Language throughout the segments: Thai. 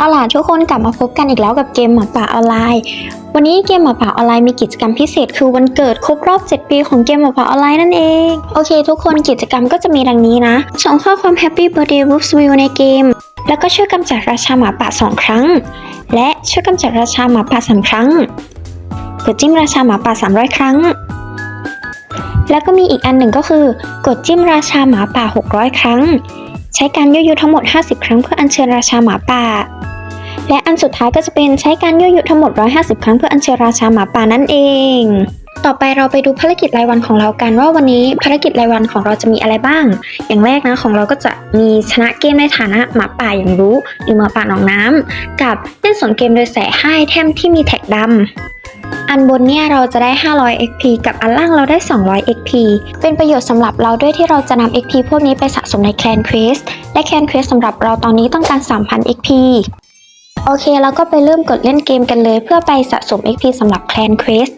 เอาล่ะทุกคนกลับมาพบกันอีกแล้วกับเกมหมาป่าออนไลน์ วันนี้เกมหมาป่าออนไลน์มีกิจกรรมพิเศษ คือวันเกิดครบรอบ 7 ปีของเกมหมาป่าออนไลน์นั่นเอง โอเค ทุกคนกิจกรรมก็จะมีดังนี้นะส่งข้อความ Happy Birthday w o o f s View ในเกม แล้วก็ช่วยกำจัดราชาหมาป่า 2 ครั้ง และช่วยกำจัดราชาหมาป่า 3 ครั้งกดจิ้มราชาหมาป่า 300 ครั้ง แล้วก็มีอีกอันหนึ่งก็คือ กดจิ้มราชาหมาป่า 600 ครั้ง ใช้การยั่วยุทั้งหมด 50 ครั้งเพื่ออัญเชิญราชาหมาป่า และอันสุดท้ายก็จะเป็นใช้การยั่วยุทั้งหมด 150 ครั้งเพื่ออัญเชิญราชาหมาป่านั่นเอง ต่อไปเราไปดูภารกิจรายวันของเรากันว่าวันนี้ภารกิจรายวันของเราจะมีอะไรบ้าง อย่างแรกนะของเราก็จะมีชนะเกมในฐานะหมาป่าอย่างรู้หรือหมาป่าหนองน้ำกับเล่นสนเกมโดยแสให้แทมที่มีแท็กดำอันบนเนี่ยเราจะได้ 500 XP กับอันล่างเราได้ 200 XP เป็นประโยชน์สำหรับเราด้วยที่เราจะนำ XP พวกนี้ไปสะสมในแคนเควสและแคนเควสสำหรับเราตอนนี้ต้องการ 3,000 XP โอเคแล้วก็ไปเริ่มกดเล่นเกมกันเลย เพื่อไปสะสม XP สำหรับแคนเควส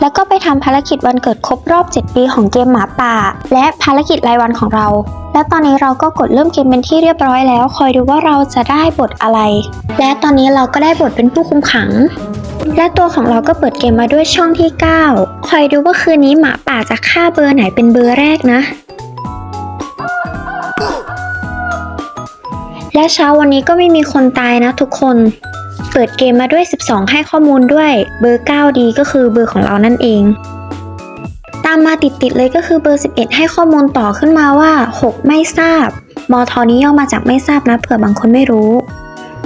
แล้วก็ไปทำภารกิจวันเกิดครบรอบ 7 ปีของเกมหมาป่า และภารกิจรายวันของเรา และตอนนี้เราก็กดเริ่มเกมเป็นที่เรียบร้อยแล้ว คอยดูว่าเราจะได้บทอะไร และตอนนี้เราก็ได้บทเป็นผู้คุมขัง และตัวของเราก็เปิดเกมมาด้วยช่องที่ 9 คอยดูว่าคืนนี้หมาป่าจะฆ่าเบอร์ไหนเป็นเบอร์แรกนะ และเช้าวันนี้ก็ไม่มีคนตายนะทุกคน เปิดเกมมาด้วย 12 ให้ข้อมูลด้วย เบอร์ 9 ดีก็คือเบอร์ของเรานั่นเอง ตามมาติดๆเลยก็คือเบอร์ 11 ให้ข้อมูลต่อขึ้นมาว่า 6 ไม่ทราบ มอทอนี้ย่อมาจากไม่ทราบนะเผื่อบางคนไม่รู้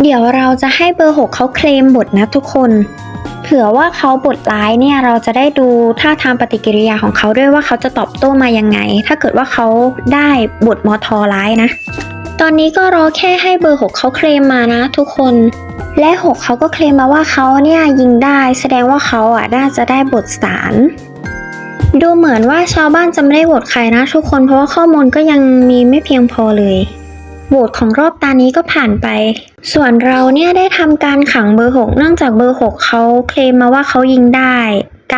เดี๋ยวเราจะให้เบอร์ 6 เขาเคลมบทนะทุกคน เผื่อว่าเขาบทร้ายเนี่ยเราจะได้ดูท่าทางปฏิกิริยาของเขาด้วยว่าเขาจะตอบโต้มายังไง ถ้าเกิดว่าเขาได้บทมอทอร้ายนะ ตอนนี้ก็รอแค่ให้เบอร์ 6เขาเคลมมานะ ทุกคน และ 6เขาก็เคลมมาว่าเขาเนี่ยยิงได้แสดงว่าเขาอะน่าจะได้บทสารดูเหมือนว่าชาวบ้านจะไม่ได้โหวตใครนะทุกคนเพราะว่าข้อมูลก็ยังมีไม่เพียงพอเลยโหวตของรอบตานี้ก็ผ่านไป ส่วนเราเนี่ยได้ทำการขังเบอร์ 6 เนื่องจากเบอร์ 6เขาเคลมมาว่าเขายิงได้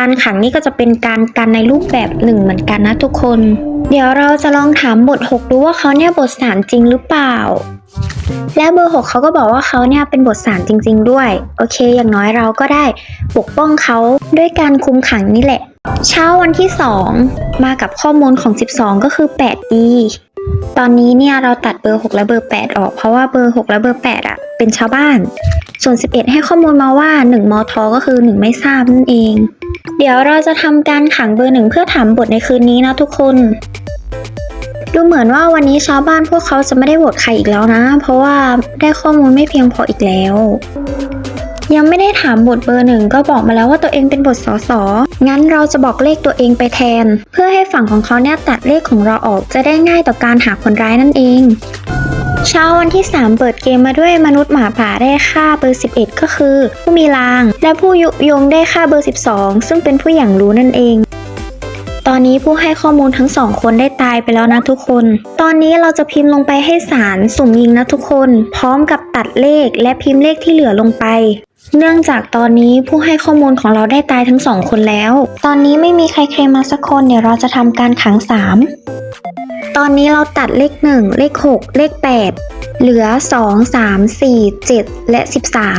การขังนี่ก็จะเป็นการกันในรูปแบบหนึ่งเหมือนกันนะทุกคน เดี๋ยวเราจะลองถามบท 6 ดูว่าเขาเนี่ยบทสารจริงหรือเปล่า และเบอร์ 6 เขาก็บอกว่าเขาเนี่ยเป็นบทสารจริง ๆ ด้วย โอเค อย่างน้อยเราก็ได้ปกป้องเขาด้วยการคุมขังนี่แหละ เช้าวันที่ 2 มากับข้อมูลของ 12 ก็คือ 8D ตอนนี้เนี่ยเราตัดเบอร์ 6 และเบอร์ 8 ออกเพราะว่าเบอร์ 6 และเบอร์ 8 อะ เป็นชาวบ้าน ส่วน 11 ให้ข้อมูลมาว่า 1มอทอก็คือ 1 ไม่ทราบนั่นเอง เดี๋ยวเราจะทำการขังเบอร์1เพื่อถามบทในคืนนี้นะทุกคน ดูเหมือนว่าวันนี้ชาวบ้านพวกเขาจะไม่ได้โหวตใครอีกแล้วนะ เพราะว่าได้ข้อมูลไม่เพียงพออีกแล้ว ยังไม่ได้ถามบทเบอร์หนึ่งก็บอกมาแล้วว่าตัวเองเป็นบทสอสองั้นเราจะบอกเลขตัวเองไปแทน เพื่อให้ฝั่งของเขาเนี่ยตัดเลขของเราออกจะได้ง่ายต่อการหาคนร้ายนั่นเองเช้าวันที่ 3 เปิดเกมมาด้วยมนุษย์หมาป่าได้ค่าเบอร์ 11 ก็คือ ผู้มีลาง และผู้ยุยงได้ค่าเบอร์ 12 ซึ่งเป็นผู้อย่างรู้นั่นเอง ตอนนี้ผู้ให้ข้อมูลทั้งสองคนได้ตายไปแล้วนะทุกคน ตอนนี้เราจะพิมพ์ลงไปให้สารสุ่มยิงนะทุกคน พร้อมกับตัดเลขและพิมพ์เลขที่เหลือลงไป เนื่องจากตอนนี้ผู้ให้ข้อมูลของเราได้ตายทั้งสองคนแล้ว ตอนนี้ไม่มีใครเคลมมาสักคนเดี๋ยวเราจะทำการขังสามตอนนี้เราตัดเลข1เลข6เลข8เหลือ2 3 4 7และ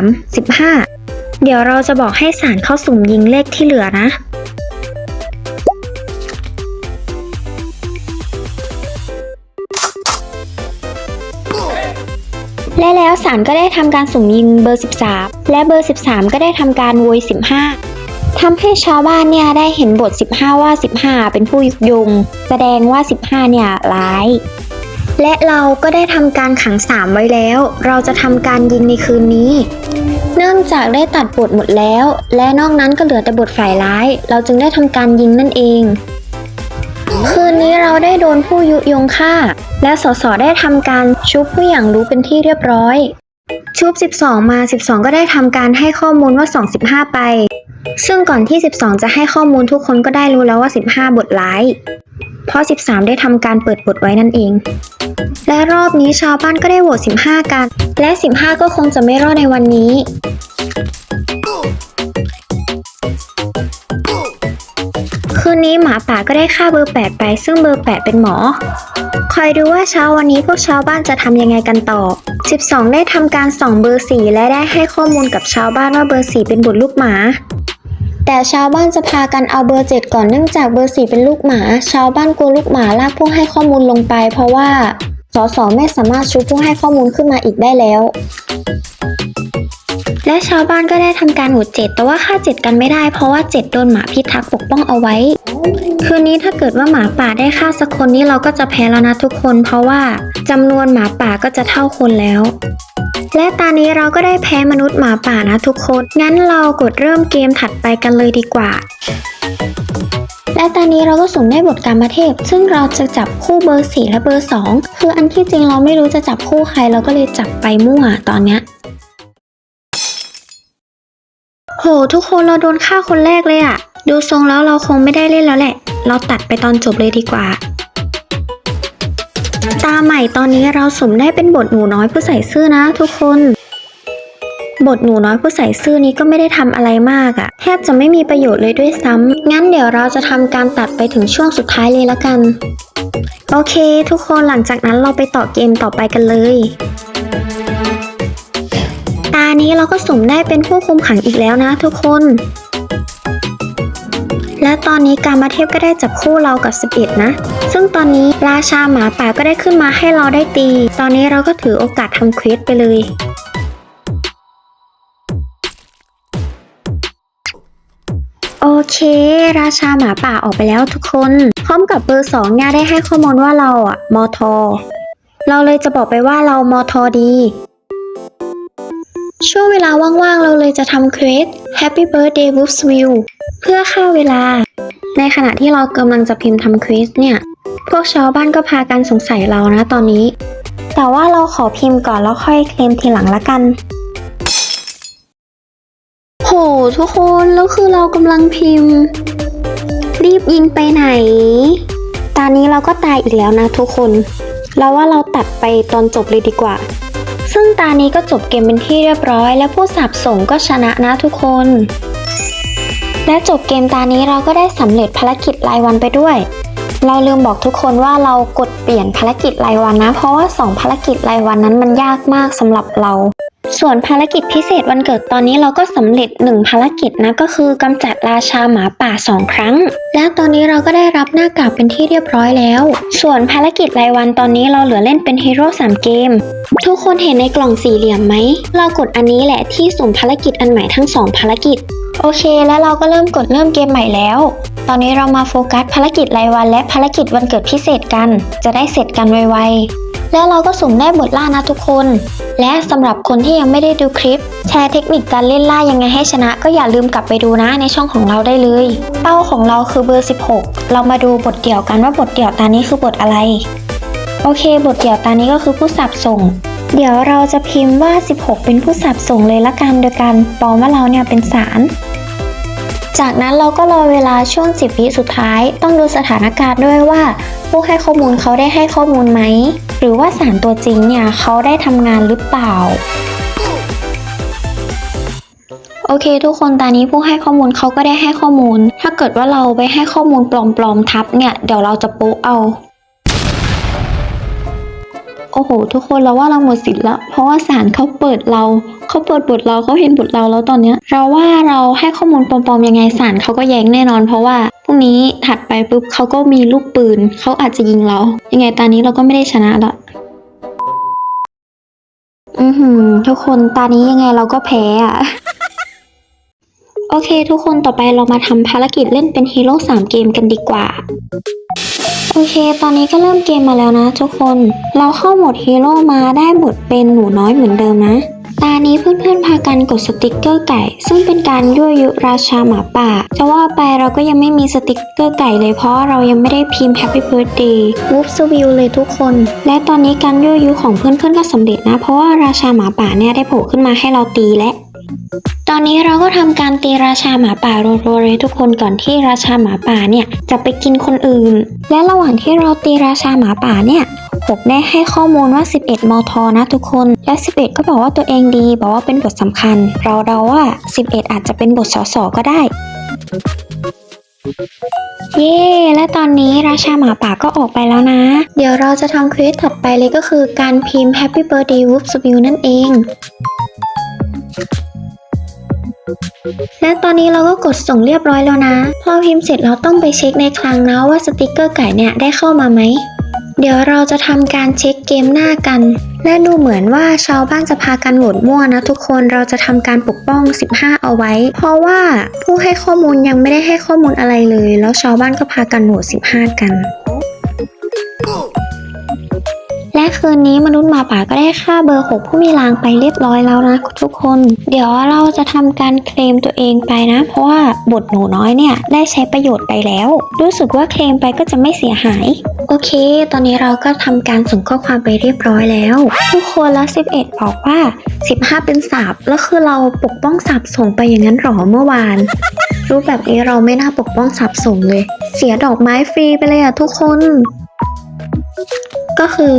13 15เดี๋ยวเราจะบอกให้สารเข้าสุ่มยิงเลขที่เหลือนะ และแล้วสารก็ได้ทำการสุ่มยิงเบอร์ 13 และเบอร์ 13 ก็ได้ทำการโวย 15ทำให้ชาวบ้านเนี่ยได้เห็นบท 15 ว่า 15 เป็นผู้ยุยง แสดงว่า 15 เนี่ยร้ายและเราก็ได้ทำการขัง3ไว้แล้ว เราจะทำการยิงในคืนนี้ เนื่องจากได้ตัดบทหมดแล้ว และนอกนั้นก็เหลือแต่บทฝ่ายร้าย เราจึงได้ทำการยิงนั่นเอง คืนนี้เราได้โดนผู้ยุยงฆ่า และสสได้ทำการชุบผู้อย่างรู้เป็นที่เรียบร้อย ชุบ 12 มา 12 ก็ได้ทำการให้ข้อมูลว่า 25 ไป ซึ่งก่อนที่ 12 จะให้ข้อมูลทุกคนก็ได้รู้แล้วว่า 15 บทร้าย เพราะ 13 ได้ทำการเปิดบทไว้นั่นเอง และรอบนี้ชาวบ้านก็ได้โหวต 15 กัน และ 15 ก็คงจะไม่รอดในวันนี้ นี้หมาป่าก็ได้ฆ่าเบอร์ 8 ไป ซึ่งเบอร์ 8 เป็นหมอ คอยดูว่าเช้าวันนี้พวกชาวบ้านจะทำยังไงกันต่อ 12 ได้ทำการส่องเบอร์ 4 และได้ให้ข้อมูลกับชาวบ้านว่าเบอร์ 4 เป็นบุตรลูกหมา แต่ชาวบ้านจะพากันเอาเบอร์ 7 ก่อนเนื่องจากเบอร์ 4 เป็นลูกหมา ชาวบ้านกลัวลูกหมาลากผู้ให้ข้อมูลลงไป เพราะว่าสสไม่สามารถชูผู้ให้ข้อมูลขึ้นมาอีกได้แล้ว และชาวบ้านก็ได้ทำการโหวตเจ็ดแต่ว่าฆ่าเจ็ดกันไม่ได้ เพราะว่าเจ็ดโดนหมาพิทักษ์ปกป้องเอาไว้ คืนนี้ถ้าเกิดว่าหมาป่าได้ฆ่าสักคนนี้เราก็จะแพ้แล้วนะทุกคน เพราะว่าจำนวนหมาป่าก็จะเท่าคนแล้วและตอนนี้เราก็ได้แพ้มนุษย์หมาป่านะทุกคน งั้นเรากดเริ่มเกมถัดไปกันเลยดีกว่า และตอนนี้เราก็สุ่มได้บทการมาเทพ ซึ่งเราจะจับคู่เบอร์ 4 และเบอร์ 2 คืออันที่จริงเราไม่รู้จะจับคู่ใครเราก็เลยจับไปมั่วตอนเนี้ย โห ทุกคนเราโดนฆ่าคนแรกเลยอะดูทรงแล้วเราคงไม่ได้เล่นแล้วแหละ เราตัดไปตอนจบเลยดีกว่า ตาใหม่ตอนนี้เราสมได้เป็นบทหนูน้อยผู้ใส่ซื่อนะ ทุกคน บทหนูน้อยผู้ใส่ซื่อนี้ก็ไม่ได้ทำอะไรมากอะแทบจะไม่มีประโยชน์เลยด้วยซ้ำงั้นเดี๋ยวเราจะทำการตัดไปถึงช่วงสุดท้ายเลยละกัน โอเค ทุกคนหลังจากนั้นเราไปต่อเกมต่อไปกันเลย นี้เราก็สุ่มได้เป็นผู้คุมขังอีกแล้วนะทุกคน และตอนนี้การมาเทพก็ได้จับคู่เรากับ 11 นะ ซึ่งตอนนี้ราชาหมาป่าก็ได้ขึ้นมาให้เราได้ตี ตอนนี้เราก็ถือโอกาสทำเควสไปเลยโอเค ราชาหมาป่าออกไปแล้วทุกคน พร้อมกับเบอร์สองเนี่ยได้ให้ข้อมูลว่าเราอะมอทอ เราเลยจะบอกไปว่าเรามอทอดี ช่วงเวลาว่างๆ เราเลยจะทำเควส Happy Birthday Wolfsville เพื่อฆ่าเวลา ในขณะที่เรากำลังจะพิมพ์ทำเควสเนี่ย พวกชาวบ้านก็พากันสงสัยเรานะตอนนี้ แต่ว่าเราขอพิมพ์ก่อนแล้วค่อยเคลมทีหลังละกัน โห ทุกคน แล้วคือเรากำลังพิมพ์ รีบยิงไปไหน ตอนนี้เราก็ตายอีกแล้วนะทุกคน เราว่าเราตัดไปตอนจบเลยดีกว่า ซึ่งตานี้ก็จบเกมเป็นที่เรียบร้อย และผู้สับส่งก็ชนะนะทุกคน และจบเกมตานี้เราก็ได้สำเร็จภารกิจรายวันไปด้วย เราลืมบอกทุกคนว่าเรากดเปลี่ยนภารกิจรายวันนะ เพราะว่า 2 ภารกิจรายวันนั้นมันยากมากสำหรับเรา ส่วนภารกิจพิเศษวันเกิดตอนนี้เราก็สำเร็จ 1 ภารกิจนะก็คือกำจัดราชาหมาป่า 2 ครั้ง และตอนนี้เราก็ได้รับหน้ากากเป็นที่เรียบร้อยแล้ว ส่วนภารกิจรายวันตอนนี้เราเหลือเล่นเป็นฮีโร่3เกม ทุกคนเห็นในกล่องสี่เหลี่ยมไหม เรากดอันนี้แหละที่สุ่มภารกิจอันใหม่ทั้ง 2 ภารกิจ โอเค แล้วเราก็เริ่มกดเริ่มเกมใหม่แล้ว ตอนนี้เรามาโฟกัสภารกิจรายวัน และภารกิจวันเกิดพิเศษกัน จะได้เสร็จกันไวๆ แล้วเราก็สุ่มได้บทล่านะทุกคน และสำหรับคนที่ยังไม่ได้ดูคลิป แชร์เทคนิคการเล่นล่ายังไงให้ชนะ ก็อย่าลืมกลับไปดูนะในช่องของเราได้เลย เป้าของเราคือเบอร์ 16 เรามาดูบทเดี่ยวกันว่าบทเดี่ยวตานี้คือบทอะไร โอเค บทเดี่ยวตานี้ก็คือผู้สับส่ง เดี๋ยวเราจะพิมพ์ว่า 16 เป็นผู้สับส่งเลยละกันโดยการปลอมว่าเราเนี่ยเป็นสารจากนั้นเราก็รอเวลาช่วง 10 วิสุดท้าย ต้องดูสถานการณ์ด้วยว่า ผู้ให้ข้อมูลเขาได้ให้ข้อมูลไหม รือว่าสารตัวจริงเนี่ยเขาได้ทำงานหรือเปล่า โอเค ทุกคนตอนนี้ผู้ให้ข้อมูลเขาก็ได้ให้ข้อมูล ถ้าเกิดว่าเราไปให้ข้อมูลปลอมๆทับเนี่ย เดี๋ยวเราจะโป๊ะเอา โอ้โห ทุกคนเราว่าเราหมดสิทธิ์แล้วเพราะว่าสารเขาเปิดเราเขาเปิดบทเราเขาเห็นบทเราแล้วตอนเนี้ย เราว่าเราให้ข้อมูลปลอมๆยังไงสารเขาก็แย้งแน่นอน เพราะว่าพรุ่งนี้ถัดไปปุ๊บเขาก็มีลูกปืนเขาอาจจะยิงเรา ยังไงตอนนี้เราก็ไม่ได้ชนะละอือหือ ทุกคนตอนนี้ยังไงเราก็แพ้อะโอเค ทุกคนต่อไปเรามาทำภารกิจเล่นเป็นฮีโร่3เกมกันดีกว่า โอเค ตอนนี้ก็เริ่มเกมมาแล้วนะทุกคน เราเข้าโหมดฮีโร่มาได้บทเป็นหนูน้อยเหมือนเดิมนะ ตานี้เพื่อนๆพากันกดสติกเกอร์ไก่ ซึ่งเป็นการยั่วยุราชาหมาป่า จะว่าไปเราก็ยังไม่มีสติกเกอร์ไก่เลยเพราะเรายังไม่ได้พิมพ์ Happy Birthday w o o f s w i l l เลยทุกคน และตอนนี้การยั่วยุของเพื่อนๆก็สำเร็จนะ เพราะว่าราชาหมาป่าเนี่ยได้โผล่ขึ้นมาให้เราตีและ ตอนนี้เราก็ทำการตีราชาหมาป่ารัวๆเลยทุกคนก่อนที่ราชาหมาป่าเนี่ยจะไปกินคนอื่น และระหว่างที่เราตีราชาหมาป่าเนี่ยหกได้ให้ข้อมูลว่า 11 มท นะทุกคน และ 11 ก็บอกว่าตัวเองดี บอกว่าเป็นบทสำคัญ เราเดาว่า 11 อาจจะเป็นบทสสก็ได้ เย้ และตอนนี้ราชาหมาป่าก็ออกไปแล้วนะ เดี๋ยวเราจะทำเควสถัดไปเลยก็คือการพิมพ์ Happy Birthday w o o p s v i e w นั่นเอง และตอนนี้เราก็กดส่งเรียบร้อยแล้วนะ พอพิมพ์เสร็จเราต้องไปเช็คในคลังนะว่าสติกเกอร์ไก่เนี่ยได้เข้ามาไหม เดี๋ยวเราจะทำการเช็คเกมหน้ากัน และดูเหมือนว่าชาวบ้านจะพากันโหวตมั่วนะทุกคนเราจะทำการปกป้อง 15 เอาไว้ เพราะว่าผู้ให้ข้อมูลยังไม่ได้ให้ข้อมูลอะไรเลย แล้วชาวบ้านก็พากันโหวต15 กัน คืนนี้มนุษย์หมาป่าก็ได้ฆ่าเบอร์ 6 ผู้มีรางไปเรียบร้อยแล้วนะทุกคน เดี๋ยวเราจะทำการเคลมตัวเองไปนะ เพราะว่าบทหนูน้อยเนี่ยได้ใช้ประโยชน์ไปแล้ว รู้สึกว่าเคลมไปก็จะไม่เสียหาย โอเค ตอนนี้เราก็ทำการส่งข้อความไปเรียบร้อยแล้ว ทุกคนล้ว11 บอกว่า 15 เป็นสาบแล้วคือเราปกป้องสาบส่งไปอย่างนั้นหรอเมื่อวานรู้แบบนี้เราไม่น่าปกป้องสาบส่งเลย เสียดอกไม้ฟรีไปเลยอะทุกคน ก็คือ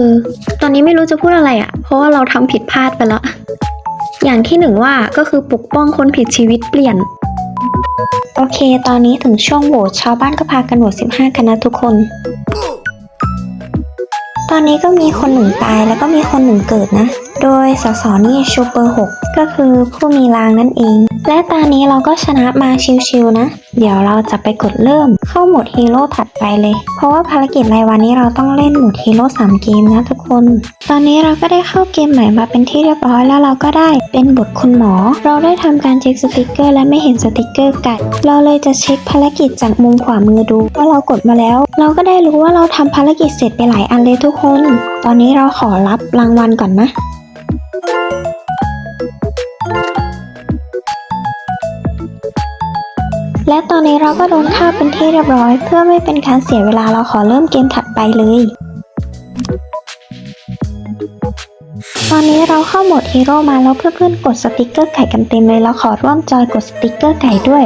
ตอนนี้ไม่รู้จะพูดอะไรอะ่ะ เพราะว่าเราทำผิดพลาดไปแล้ว อย่างที่หนึ่งว่าก็คือปกป้องคนผิดชีวิตเปลี่ยน โอเค ตอนนี้ถึงช่วงโหวตชาวบ้านก็พากันโหวต15 กันนะทุกคน ตอนนี้ก็มีคนหนึ่งตายแล้วก็มีคนหนึ่งเกิดนะ โดยสสนี่ชูเปอร์6ก็คือผู้มีรางนั่นเองและตอนนี้เราก็ชนะมาชิวๆนะ เดี๋ยวเราจะไปกดเริ่มเข้าโหมดฮีโร่ถัดไปเลย เพราะว่าภารกิจรายวันนี้เราต้องเล่นโหมดฮีโร่3เกมนะทุกคน ตอนนี้เราก็ได้เข้าเกมใหม่มาเป็นที่เรียบร้อยแล้วเราก็ได้เป็นบทคุณหมอ เราได้ทำการเช็คสติกเกอร์ และไม่เห็นสติกเกอร์ไก่เราเลยจะเช็คภารกิจจากมุมขวามือดูว่าเรากดมาแล้ว เราก็ได้รู้ว่าเราทำภารกิจเสร็จไปหลายอันเลยทุกคน ตอนนี้เราขอรับรางวัลก่อนนะ และตอนนี้เราก็โดนฆ่าเป็นที่เรียบร้อย เพื่อไม่เป็นการเสียเวลาเราขอเริ่มเกมถัดไปเลย ตอนนี้เราเข้าโหมดฮีโร่มาแล้วเพื่อนๆกดสติกเกอร์ไก่กันเต็มเลยเราขอร่วมจอยกดสติกเกอร์ไก่ด้วย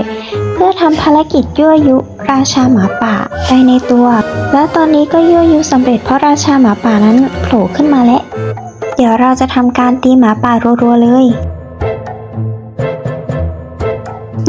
เพื่อทำภารกิจยั่วยุ ราชาหมาป่าไปในตัว และตอนนี้ก็ยั่วยุสำเร็จเพราะราชาหมาป่านั้นโผล่ขึ้นมาแล้วเดี๋ยวเราจะทำการตีหมาป่ารัวๆเลย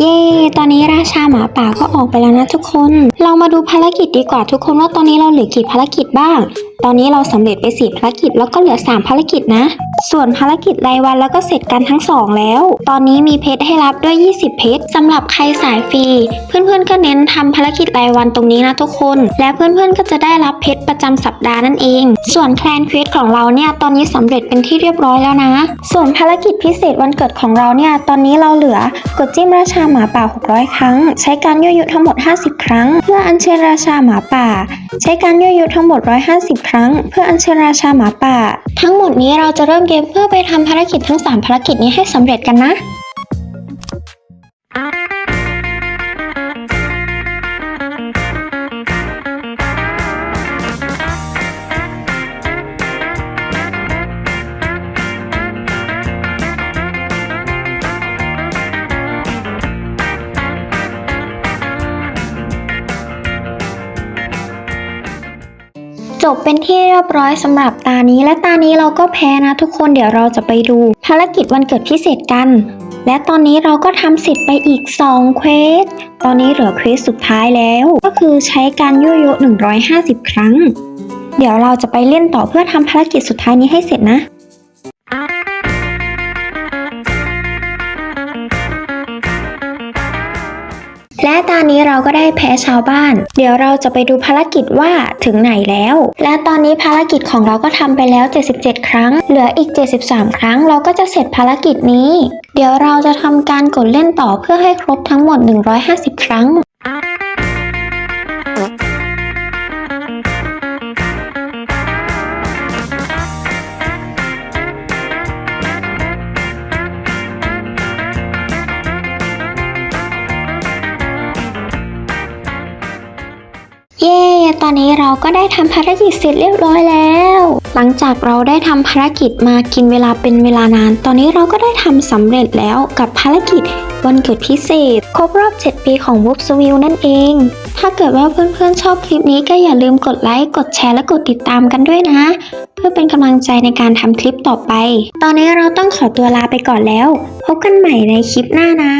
เย้ ตอนนี้ราชาหมาป่าก็ออกไปแล้วนะทุกคน เรามาดูภารกิจดีกว่าทุกคนว่าตอนนี้เราเหลือกี่ภารกิจบ้าง ตอนนี้เราสำเร็จไปสี่ภารกิจแล้วก็เหลือ 3 ภารกิจนะ ส่วนภารกิจรายวันแล้วก็เสร็จกันทั้ง 2 แล้ว ตอนนี้มีเพชรให้รับด้วย 20 เพชรสำหรับใครสายฟรี เพื่อนๆก็เน้นทำภารกิจรายวันตรงนี้นะทุกคน และเพื่อนๆก็จะได้รับเพชรประจำสัปดาห์นั่นเอง ส่วนแคลนเควสของเราเนี่ยตอนนี้สำเร็จเป็นที่เรียบร้อยแล้วนะ ส่วนภารกิจพิเศษวันเกิดของเราเนี่ยตอนนี้เราเหลือกดจิ้มราชาหมาป่า 600 ครั้ง ใช้การยั่วยุทั้งหมด 50 ครั้ง พื่ออัญเชิญราชาหมาป่า ใช้การยั่วยุทั้งหมด 150 ครั้ง เพื่ออัญเชิญราชาหมาป่า ทั้งหมดนี้เราจะเริ่มเกมเพื่อไปทำภารกิจทั้ง 3 ภารกิจนี้ให้สำเร็จกันนะ บเป็นที่เรียบร้อยสำหรับตานี้ และตานี้เราก็แพ้นะทุกคนเดี๋ยวเราจะไปดู ภารกิจวันเกิดพิเศษกัน และตอนนี้เราก็ทำเสร็จไปอีก2เควสตอนนี้เหลือเควสสุดท้ายแล้ว ก็คือใช้การยั่วยุ150 ครั้ง เดี๋ยวเราจะไปเล่นต่อเพื่อทำภารกิจสุดท้ายนี้ให้เสร็จนะ และตอนนี้เราก็ได้แพ้ชาวบ้าน เดี๋ยวเราจะไปดูภารกิจว่าถึงไหนแล้ว และตอนนี้ภารกิจของเราก็ทำไปแล้ว 77 ครั้ง เหลืออีก 73 ครั้ง เราก็จะเสร็จภารกิจนี้ เดี๋ยวเราจะทำการกดเล่นต่อเพื่อให้ครบทั้งหมด 150 ครั้ง ตอนนี้เราก็ได้ทำภารกิจเสร็จเรียบร้อยแล้ว หลังจากเราได้ทำภารกิจมากินเวลาเป็นเวลานาน ตอนนี้เราก็ได้ทำสำเร็จแล้วกับภารกิจวันเกิดพิเศษ ครบรอบ 7 ปีของ w o o p s w i l l นั่นเอง ถ้าเกิดว่าเพื่อนๆชอบคลิปนี้ก็อย่าลืมกดไลค์ กดแชร์และกดติดตามกันด้วยนะ เพื่อเป็นกำลังใจในการทำคลิปต่อไป ตอนนี้เราต้องขอตัวลาไปก่อนแล้ว พบกันใหม่ในคลิปหน้านะ